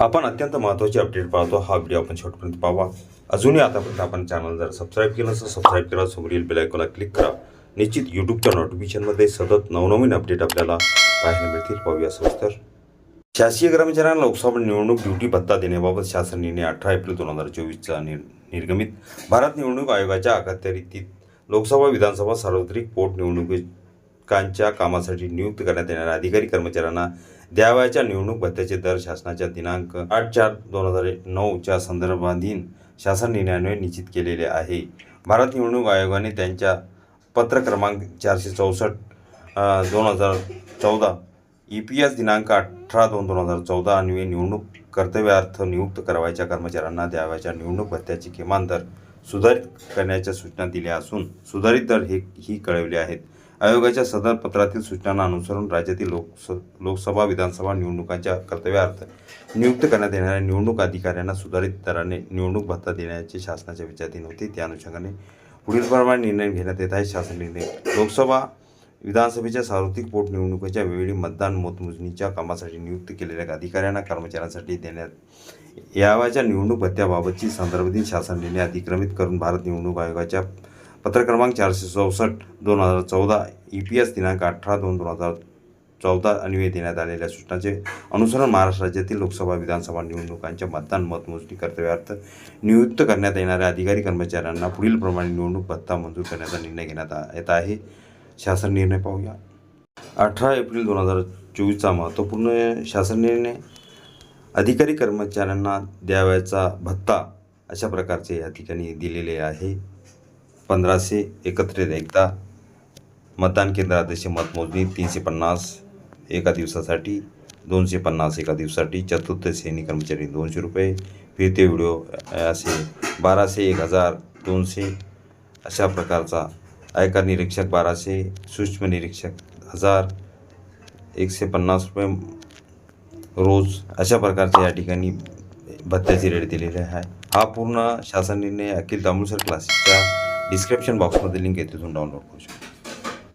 आपण अत्यंत महत्त्वाची अपडेट पाहतो. हा व्हिडिओ आपण शेवटपर्यंत पाहावा. अजूनही आतापर्यंत आपण चॅनल जर सबस्क्राईब केलं असं सबस्क्राईब करा समोरील बेलायकोला क्लिक करा. निश्चित यूट्यूबच्या नोटिफिकेशनमध्ये सतत नवनवीन अपडेट आपल्याला पाहायला मिळतील. पाहूया सविस्तर. शासकीय कर्मचाऱ्यांना लोकसभा निवडणूक ड्युटी भत्ता देण्याबाबत शासन निर्णय अठरा एप्रिल दोन हजार चोवीसचा निर निर्गमित. भारत निवडणूक आयोगाच्या अखत्यारीतीत लोकसभा विधानसभा सार्वत्रिक कांच्या कामासाठी नियुक्त करण्यात येणाऱ्या अधिकारी कर्मचाऱ्यांना द्यावयाच्या निवडणूक भत्त्याचे दर शासनाच्या दिनांक आठ चार दोन हजार नऊच्या संदर्भाधीन शासन निर्णयाने निश्चित केलेले आहे. भारत निवडणूक आयोगाने त्यांच्या पत्र क्रमांक चारशे चौसष्ट दोन हजार चौदा ई पी एस दिनांक अठरा दोन दोन हजार चौदा अन्वये निवडणूक कर्तव्यार्थ नियुक्त करावयाच्या कर्मचाऱ्यांना द्यावयाच्या निवडणूक भत्त्याचे किमान दर सुधारित करण्याच्या सूचना दिल्या असून सुधारित दर हे ही कळवले आहेत. आयोगाच्या सदर पत्रातील सूचनांना अनुसरून राज्यातील लोकस लोकसभा विधानसभा निवडणुकांच्या कर्तव्यार्थ नियुक्त करण्यात येणाऱ्या निवडणूक अधिकाऱ्यांना सुधारित दराने निवडणूक भत्ता देण्याचे शासनाच्या विचाराधीन होते. त्या अनुषंगाने पुढीलप्रमाणे निर्णय घेण्यात येत आहे. शासन निर्णय लोकसभा विधानसभेच्या सार्वत्रिक पोटनिवडणुकीच्या वेळी मतदान मतमोजणीच्या कामासाठी नियुक्त केलेल्या अधिकाऱ्यांना कर्मचाऱ्यांसाठी देण्यात यावाच्या निवडणूक भत्त्याबाबतची संदर्भातील शासन निर्णय अतिक्रमित करून भारत निवडणूक आयोगाच्या पत्र क्रमांक चारशे चौसष्ट दोन हजार चौदा ई पी एस दिनांक अठरा दोन दोन हजार चौदा अन्वये देण्यात आलेल्या सूचनाचे अनुसरण महाराष्ट्र राज्यातील लोकसभा विधानसभा निवडणुकांच्या मतदान मतमोजणी कर्तव्यार्थ नियुक्त करण्यात येणाऱ्या अधिकारी कर्मचाऱ्यांना पुढीलप्रमाणे निवडणूक भत्ता मंजूर करण्याचा निर्णय घेण्यात येत आहे. शासन निर्णय पाहूया. अठरा एप्रिल दोन हजार चोवीसचा महत्त्वपूर्ण शासन निर्णय. अधिकारी कर्मचाऱ्यांना द्यावयाचा भत्ता अशा प्रकारचे या ठिकाणी दिलेले आहे. पंधराशे एकत्रित एकदा मतदान केंद्राध्यक्ष मतमोजणी तीनशे पन्नास एका दिवसासाठी दोनशे पन्नास एका दिवसासाठी चतुर्थ श्रेणी कर्मचारी दोनशे रुपये फिरते व्हिडिओ असे बाराशे एक हजार दोनशे अशा प्रकारचा आयकर निरीक्षक बाराशे सूक्ष्म निरीक्षक हजार एकशे पन्नास रुपये रोज अशा प्रकारचे या ठिकाणी भत्त्याची रेट दिलेली आहे. हा पूर्ण शासन निर्णय अखिल दामोदर क्लासेसच्या डिस्क्रिप्शन बॉक्समध्ये लिंक आहे तिथून डाउनलोड करू शकता.